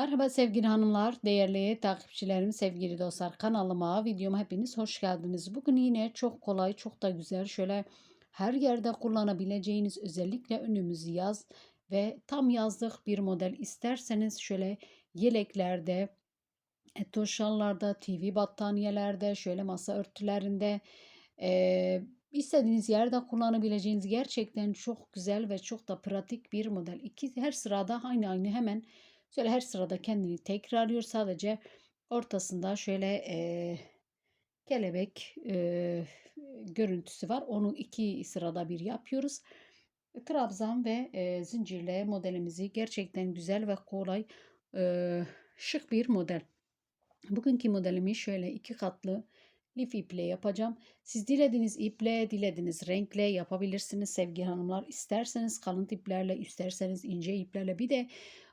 Merhaba sevgili hanımlar, değerli takipçilerim, sevgili dostlar. Kanalıma, videoma hepiniz hoş geldiniz. Bugün yine çok kolay, çok da güzel, şöyle her yerde kullanabileceğiniz özellikle önümüz yaz ve tam yazlık bir model isterseniz şöyle yeleklerde, etoşallarda, TV battaniyelerde, şöyle masa örtülerinde, eee, istediğiniz yerde kullanabileceğiniz gerçekten çok güzel ve çok da pratik bir model. İki, her sırada aynı aynı hemen şöyle her sırada kendini tekrarlıyor. Sadece ortasında şöyle eee, kelebek eee, görüntüsü var. Onu iki sırada bir yapıyoruz. Trabzan ve eee, zincirle modelimizi gerçekten güzel ve kolay eee, şık bir model. Bugünkü modelimi şöyle iki katlı lif iple yapacağım. Siz dilediğiniz iple, dilediğiniz renkle yapabilirsiniz sevgili hanımlar. İsterseniz kalın iplerle, isterseniz ince iplerle. Bir de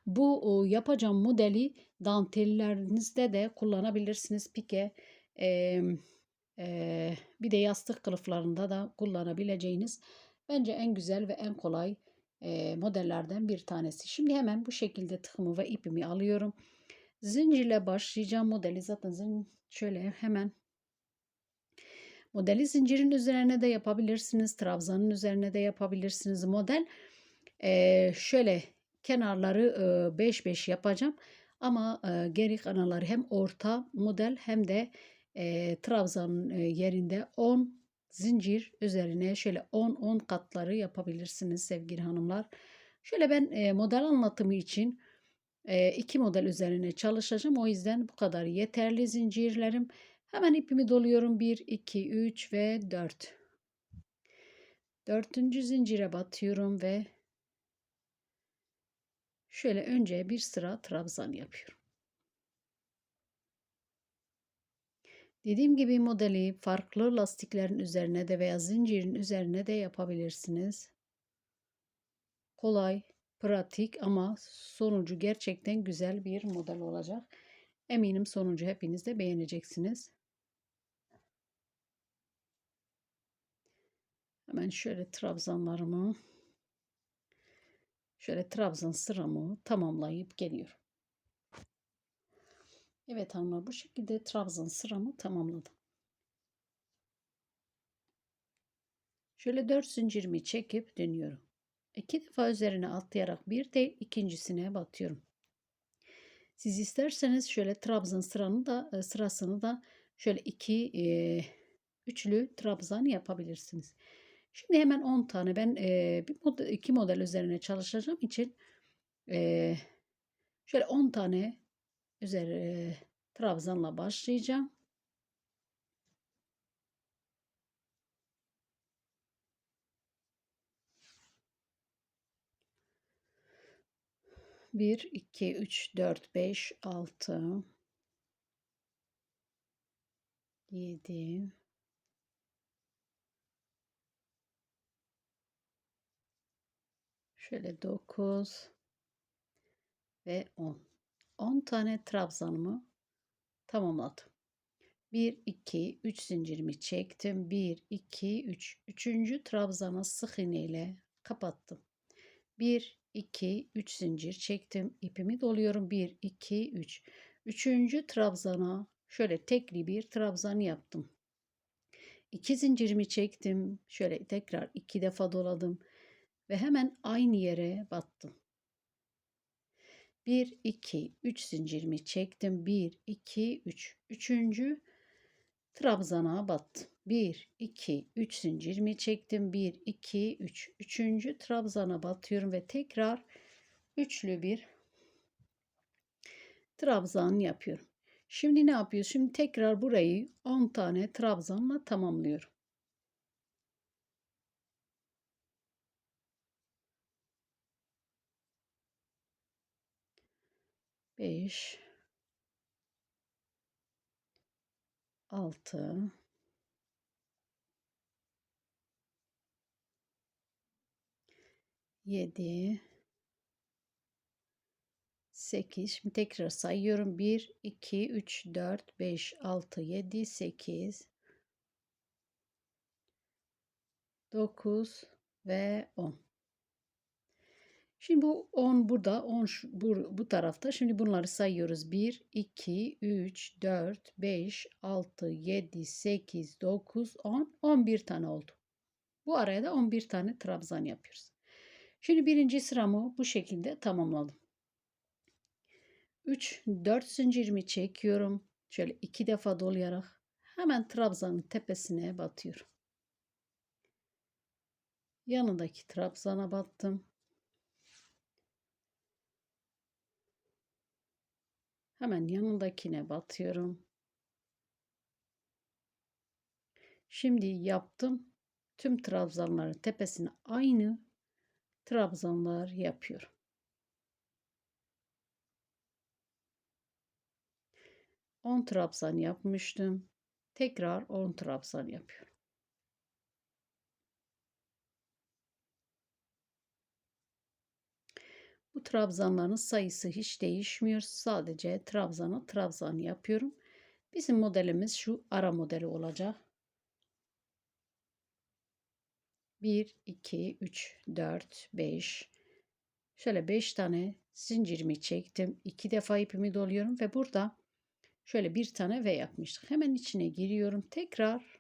bu yapacağım modeli dantellerinizde de kullanabilirsiniz. Pike, e, e, bir de yastık kılıflarında da kullanabileceğiniz bence en güzel ve en kolay e, modellerden bir tanesi. Şimdi hemen bu şekilde tıkımı ve ipimi alıyorum. Zincirle başlayacağım modeli zaten şöyle hemen modeli zincirin üzerine de yapabilirsiniz. Trabzanın üzerine de yapabilirsiniz. Model e, şöyle kenarları 5-5 yapacağım. Ama geri kanalları hem orta model hem de e, trabzanın yerinde 10 zincir üzerine şöyle 10-10 katları yapabilirsiniz sevgili hanımlar. Şöyle ben model anlatımı için iki model üzerine çalışacağım. O yüzden bu kadar yeterli zincirlerim. Hemen ipimi doluyorum. 1, 2, 3 ve 4. Dördüncü zincire batıyorum ve şöyle önce bir sıra trabzan yapıyorum. Dediğim gibi modeli farklı lastiklerin üzerine de veya zincirin üzerine de yapabilirsiniz. Kolay, pratik ama sonucu gerçekten güzel bir model olacak. Eminim sonucu hepiniz de beğeneceksiniz. Hemen şöyle trabzanlarımı şöyle trabzan sıramı tamamlayıp geliyorum. Evet hanımlar bu şekilde trabzan sıramı tamamladım. Şöyle 4 zincirimi çekip dönüyorum. İki defa üzerine atlayarak bir de ikincisine batıyorum. Siz isterseniz şöyle trabzan sıranı da e, sırasını da şöyle iki e, üçlü trabzan yapabilirsiniz. Şimdi hemen 10 tane ben e, bir model, iki model üzerine çalışacağım için e, şöyle 10 tane üzeri e, trabzanla başlayacağım. Bir, iki, üç, dört, beş, altı, yedi, Şöyle 9 ve 10. 10 tane trabzanımı tamamladım. 1 2 3 zincirimi çektim. 1 2 3. Üçüncü trabzana sık iğne ile kapattım. 1 2 3 zincir çektim. İpimi doluyorum. 1 2 3. Üçüncü trabzana şöyle tekli bir trabzan yaptım. 2 zincirimi çektim. Şöyle tekrar iki defa doladım ve hemen aynı yere battım. 1 2 3 zincirimi çektim. 1 2 3. Üçüncü trabzana battım. 1 2 3 zincirimi çektim. 1 2 3. Üçüncü trabzana batıyorum ve tekrar üçlü bir trabzan yapıyorum. Şimdi ne yapıyoruz? Şimdi tekrar burayı 10 tane trabzanla tamamlıyorum. 5 6 7 8 şimdi tekrar sayıyorum. 1 2 3 4 5 6 7 8 9 ve 10 Şimdi bu 10 burada, 10 şu- bu, bu tarafta. Şimdi bunları sayıyoruz. 1, 2, 3, 4, 5, 6, 7, 8, 9, 10, 11 tane oldu. Bu araya da 11 tane trabzan yapıyoruz. Şimdi birinci sıramı bu şekilde tamamladım. 3, 4 zincirimi çekiyorum. Şöyle iki defa dolayarak hemen trabzanın tepesine batıyorum. Yanındaki trabzana battım. Hemen yanındakine batıyorum. Şimdi yaptım. Tüm trabzanların tepesine aynı trabzanlar yapıyorum. On trabzan yapmıştım. Tekrar 10 trabzan yapıyorum. Bu trabzanların sayısı hiç değişmiyor. Sadece trabzana trabzan yapıyorum. Bizim modelimiz şu ara modeli olacak. 1, 2, 3, 4, 5. Şöyle 5 tane zincirimi çektim. 2 defa ipimi doluyorum ve burada şöyle bir tane V yapmıştık. Hemen içine giriyorum. Tekrar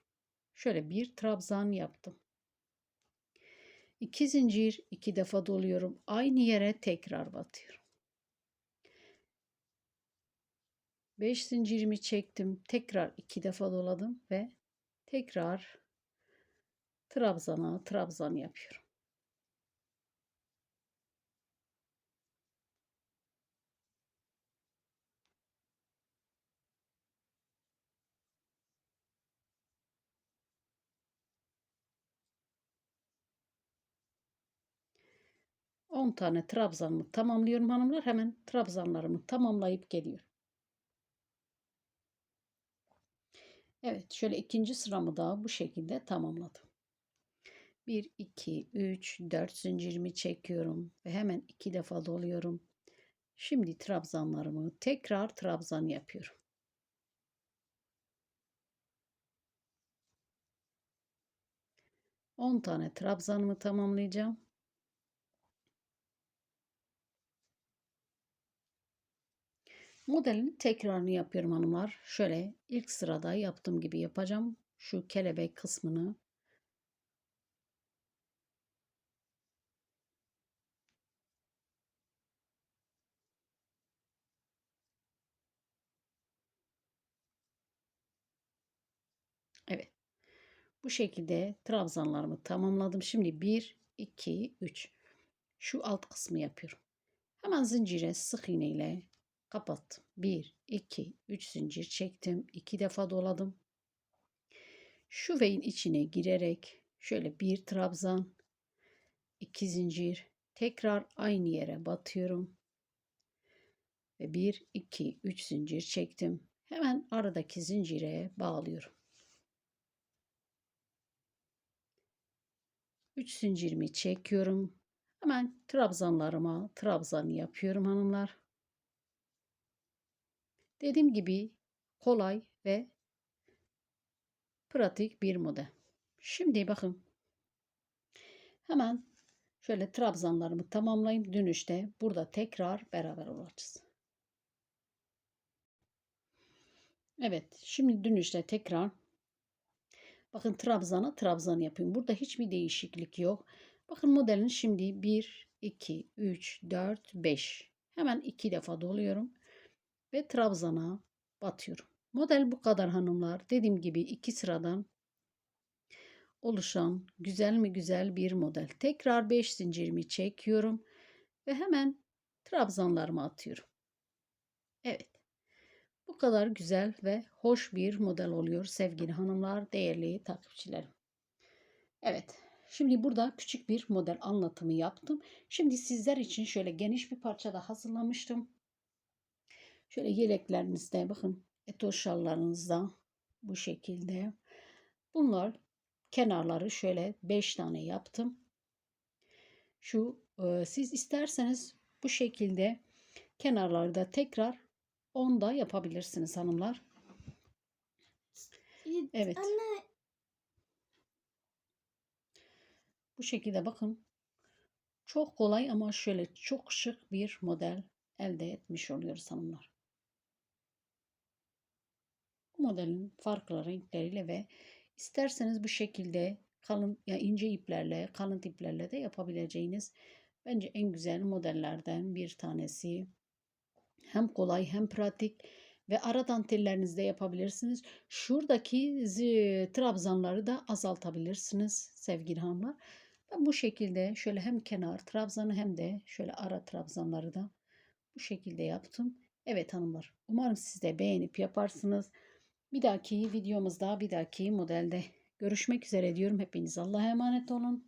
şöyle bir trabzan yaptım. 2 zincir, 2 defa doluyorum. Aynı yere tekrar batıyorum. 5 zincirimi çektim. Tekrar 2 defa doladım ve tekrar trabzana trabzan yapıyorum. On tane trabzanımı tamamlıyorum hanımlar. Hemen trabzanlarımı tamamlayıp geliyorum. Evet, şöyle ikinci sıramı da bu şekilde tamamladım. 1, 2, 3, 4 zincirimi çekiyorum ve hemen iki defa doluyorum. Şimdi trabzanlarımı tekrar trabzan yapıyorum. On tane trabzanımı tamamlayacağım. Modelin tekrarını yapıyorum hanımlar. Şöyle ilk sırada yaptığım gibi yapacağım. Şu kelebek kısmını Evet. Bu şekilde trabzanlarımı tamamladım. Şimdi 1, 2, 3. Şu alt kısmı yapıyorum. Hemen zincire sık iğne ile kapattım. 1, 2, 3 zincir çektim. 2 defa doladım. Şu veyin içine girerek şöyle bir trabzan, 2 zincir, tekrar aynı yere batıyorum. Ve 1, 2, 3 zincir çektim. Hemen aradaki zincire bağlıyorum. 3 zincirimi çekiyorum. Hemen trabzanlarıma trabzan yapıyorum hanımlar. Dediğim gibi kolay ve pratik bir model. Şimdi bakın. Hemen şöyle trabzanlarımı tamamlayayım. Dönüşte burada tekrar beraber olacağız. Evet, şimdi dönüşte tekrar bakın trabzana trabzan yapıyorum. Burada hiçbir değişiklik yok. Bakın modelin şimdi 1, 2, 3, 4, 5. Hemen iki defa doluyorum ve trabzana batıyorum. Model bu kadar hanımlar. Dediğim gibi iki sıradan oluşan güzel mi güzel bir model. Tekrar 5 zincirimi çekiyorum ve hemen trabzanlarımı atıyorum. Evet. Bu kadar güzel ve hoş bir model oluyor sevgili hanımlar, değerli takipçilerim. Evet. Şimdi burada küçük bir model anlatımı yaptım. Şimdi sizler için şöyle geniş bir parça da hazırlamıştım. Şöyle yeleklerinizde bakın eto şallarınızda bu şekilde. Bunlar kenarları şöyle 5 tane yaptım. Şu e, siz isterseniz bu şekilde kenarları da tekrar 10 da yapabilirsiniz hanımlar. Evet. Anne Bu şekilde bakın. Çok kolay ama şöyle çok şık bir model elde etmiş oluyoruz hanımlar. Bu modelin farklı renkleriyle ve isterseniz bu şekilde kalın ya ince iplerle, kalın iplerle de yapabileceğiniz bence en güzel modellerden bir tanesi. Hem kolay hem pratik ve ara dantellerinizde yapabilirsiniz. Şuradaki trabzanları da azaltabilirsiniz sevgili hanımlar. Ben bu şekilde şöyle hem kenar trabzanı hem de şöyle ara trabzanları da bu şekilde yaptım. Evet hanımlar umarım siz de beğenip yaparsınız. Bir dahaki videomuzda bir dahaki modelde görüşmek üzere diyorum. Hepiniz Allah'a emanet olun.